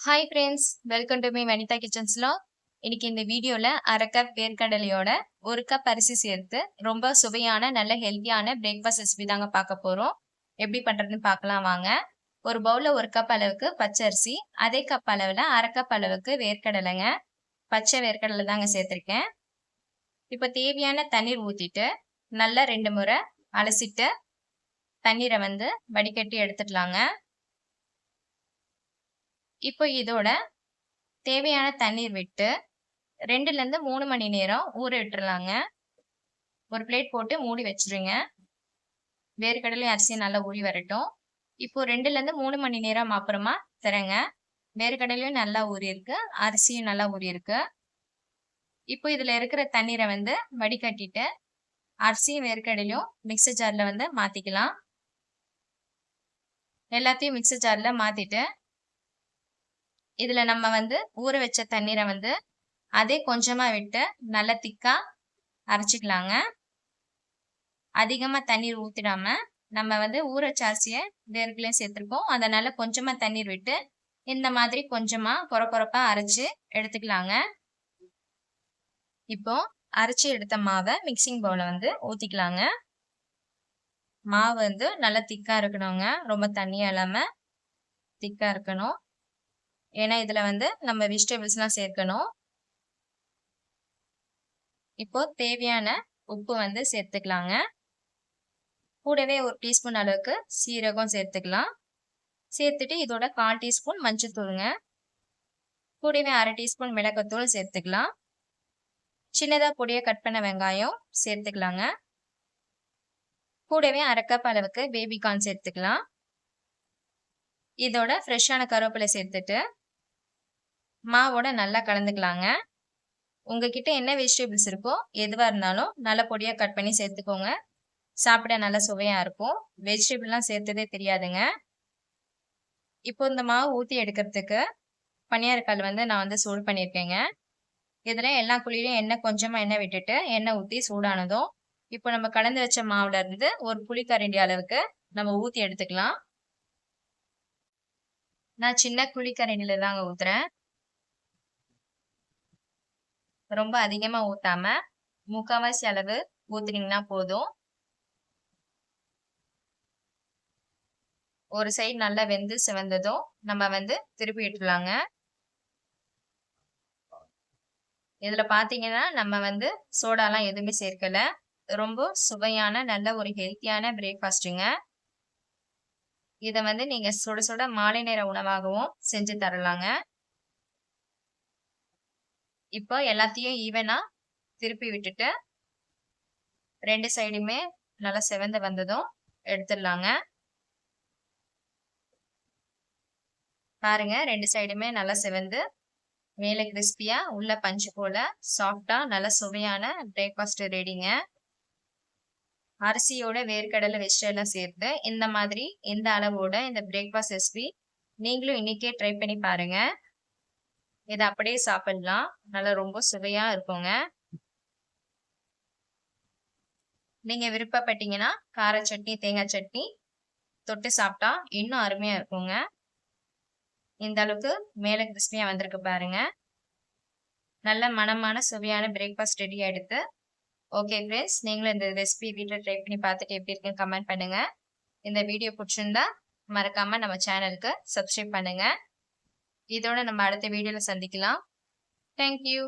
Hi friends welcome to me Vanitha கிச்சன்ஸ்லோ இன்னைக்கு இந்த வீடியோவில் அரை கப் வேர்க்கடலையோட ஒரு கப் அரிசி சேர்த்து ரொம்ப சுவையான நல்ல ஹெல்த்தியான பிரேக்ஃபாஸ்ட் ரெசிபி தாங்க பார்க்க போகிறோம் எப்படி பண்ணுறதுன்னு பார்க்கலாம் வாங்க. ஒரு பவுலில் ஒரு கப் அளவுக்கு பச்சை அரிசி அதே கப் அளவில் அரை கப் அளவுக்கு வேர்க்கடலைங்க. பச்சை வேர்க்கடலை தாங்க சேர்த்துருக்கேன். இப்போ தேவையான தண்ணீர் ஊற்றிட்டு நல்லா ரெண்டு முறை அலசிட்டு தண்ணீரை வந்து வடிகட்டி எடுத்துடலாங்க இப்போ இதோட தேவையான தண்ணீர் விட்டு ரெண்டுலேருந்து மூணு மணி நேரம் ஊற விட்டுறலாங்க. ஒரு பிளேட் போட்டு மூடி வச்சுருங்க. வேர்க்கடலையும் அரிசியும் நல்லா ஊறி வரட்டும். இப்போ ரெண்டுலேருந்து மூணு மணி நேரம் அப்புறமா தரேங்க வேர்க்கடலையும் நல்லா ஊறியிருக்கு அரிசியும் நல்லா ஊறியிருக்கு இப்போ இதில் இருக்கிற தண்ணீரை வந்து வடிகட்டிட்டு அரிசியும் வேர்க்கடலையும் மிக்சர் ஜாரில் வந்து மாற்றிக்கலாம் எல்லாத்தையும் மிக்சர் ஜாரில் மாற்றிட்டு இதில் நம்ம வந்து ஊற வச்ச தண்ணீரை வந்து அதே கொஞ்சமாக விட்டு நல்லா திக்காக அரைச்சிக்கலாங்க. அதிகமாக தண்ணீர் ஊற்றிடாமல் நம்ம வந்து ஊற வச்ச அரிசியை வேர்க்கலையும் சேர்த்துருக்கோம். அதனால கொஞ்சமாக தண்ணீர் விட்டு இந்த மாதிரி கொஞ்சமாக குறை குறைப்பாக அரைச்சி எடுத்துக்கலாங்க. இப்போ அரைச்சி எடுத்த மாவை மிக்சிங் பவுலில் வந்து ஊற்றிக்கலாங்க மாவு வந்து நல்லா திக்காக இருக்கணுங்க. ரொம்ப தண்ணியாக இல்லாமல் திக்காக இருக்கணும். ஏன்னா இதில் வந்து நம்ம வெஜிடபிள்ஸ்லாம் சேர்க்கணும். இப்போ தேவையான உப்பு வந்து சேர்த்துக்கலாங்க. கூடவே ஒரு டீஸ்பூன் அளவுக்கு சீரகம் சேர்த்துக்கலாம். சேர்த்துட்டு இதோட கால் டீஸ்பூன் மஞ்சத்தூளுங்க. கூடவே அரை டீஸ்பூன் மிளகாத்தூள் சேர்த்துக்கலாம். சின்னதாக பொடியை கட் பண்ண வெங்காயம் சேர்த்துக்கலாங்க. கூடவே அரை கப் அளவுக்கு பேபிகார்ன் சேர்த்துக்கலாம். இதோட ஃப்ரெஷ்ஷான கருவேப்பிலை சேர்த்துட்டு மாவோட நல்லா கலந்துக்கலாங்க. உங்ககிட்ட என்ன வெஜிடபிள்ஸ் இருக்கோ எதுவாக இருந்தாலும் நல்ல பொடியாக கட் பண்ணி சேர்த்துக்கோங்க. சாப்பிட நல்லா சுவையாக இருக்கும். வெஜிடபிள்லாம் சேர்த்ததே தெரியாதுங்க. இப்போ இந்த மாவு ஊற்றி எடுக்கிறதுக்கு பனியாரக்கல் வந்து நான் வந்து சூடு பண்ணியிருக்கேங்க. இதில் எல்லா குழியிலையும் எண்ணெய் கொஞ்சமாக எண்ணெய் விட்டுட்டு எண்ணெய் ஊற்றி சூடானதும் இப்போ நம்ம கலந்து வச்ச மாவுல இருந்து ஒரு புளிக்கரண்டி அளவுக்கு நம்ம ஊற்றி எடுத்துக்கலாம். நான் சின்ன குழிக்கரண்டில தாங்க ஊற்றுறேன் ரொம்ப அதிகமா ஊத்தாம முக்காவாசி அளவு ஊத்துனீங்கன்னா போதும். ஒரு சைடு நல்லா வெந்து சிவந்ததும் நம்ம வந்து திருப்பி விட்டுலாங்க இதுல பாத்தீங்கன்னா நம்ம வந்து சோடாலாம் எதுவுமே சேர்க்கல. ரொம்ப சுவையான நல்ல ஒரு ஹெல்த்தியான பிரேக்ஃபாஸ்ட்டுங்க இதை வந்து நீங்க சுட சுட மாலை நேர உணவாகவும் செஞ்சு தரலாங்க. இப்போ எல்லாத்தையும் ஈவனா திருப்பி விட்டுட்டு ரெண்டு சைடுமே நல்லா செவந்து வந்ததும் எடுத்துடலாங்க. பாருங்க ரெண்டு சைடுமே நல்லா செவந்து மேலே கிறிஸ்பியா உள்ள பஞ்சு போல சாஃப்டா நல்ல சுவையான பிரேக்ஃபாஸ்ட் ரெடிங்க அரிசியோட வேர்க்கடலை வெஜிடெல்லாம் சேர்த்து இந்த மாதிரி இந்த அளவோட இந்த பிரேக்ஃபாஸ்ட் ரெசிபி நீங்களும் இன்னைக்கே ட்ரை பண்ணி பாருங்க. இதை அப்படியே சாப்பிடலாம். நல்லா ரொம்ப சுவையா இருக்குங்க. நீங்க விருப்பப்பட்டீங்கன்னா கார சட்னி தேங்காய் சட்னி தொட்டு சாப்பிட்டா இன்னும் அருமையா இருக்குங்க. இந்த அளவுக்கு மேலே கிறிஸ்பியா வந்திருக்கு பாருங்க. நல்ல மனமான சுவையான பிரேக்ஃபாஸ்ட் ரெடி ஆயிடுத்து. ஓகே ஃப்ரெண்ட்ஸ் நீங்களும் இந்த ரெசிபி வீட்டில் ட்ரை பண்ணி பார்த்துட்டு எப்படி இருக்குன்னு கமெண்ட் பண்ணுங்க. இந்த வீடியோ பிடிச்சிருந்தா மறக்காம நம்ம சேனலுக்கு சப்ஸ்கிரைப் பண்ணுங்க. இதோட நம்ம அடுத்த வீடியோவில் சந்திக்கலாம். தேங்க்யூ